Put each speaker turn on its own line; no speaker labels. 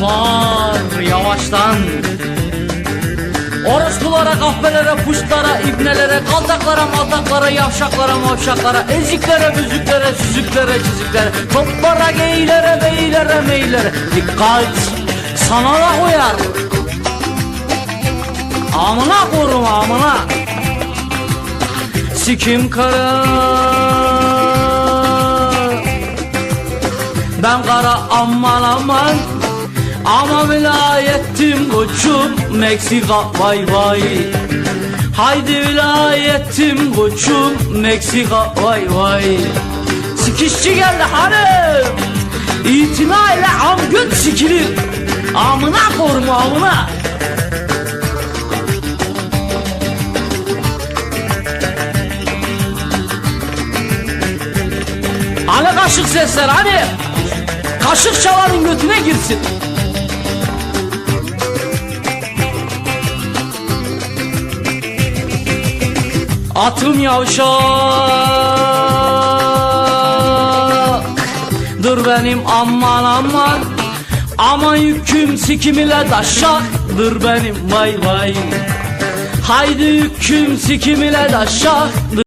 kopar yavaştan Orospulara, kahvelere, puşlara, ibnelere, kaltaklara, maltaklara, yavşaklara, mavşaklara, eziklere, büzüklere, süzüklere, çiziklere, toplara, geylere, beylere, meylere. Dikkat! Sana da uyar. Amına korum amına. Sikim kara. Ben kara aman aman ama vilayetim koçum Meksika vay vay. Haydi vilayetim koçum Meksika vay vay. Sikişçi geldi hanım. İtina ile am göt sikilir Amına korum amına. Hani kaşık sesler hani? Kaşık çalanın götüne girsin Atım yavşak Dur benim aman aman. Aman yüküm sikim ile daşak. Dur benim vay vay. Haydi yüküm sikim ile daşak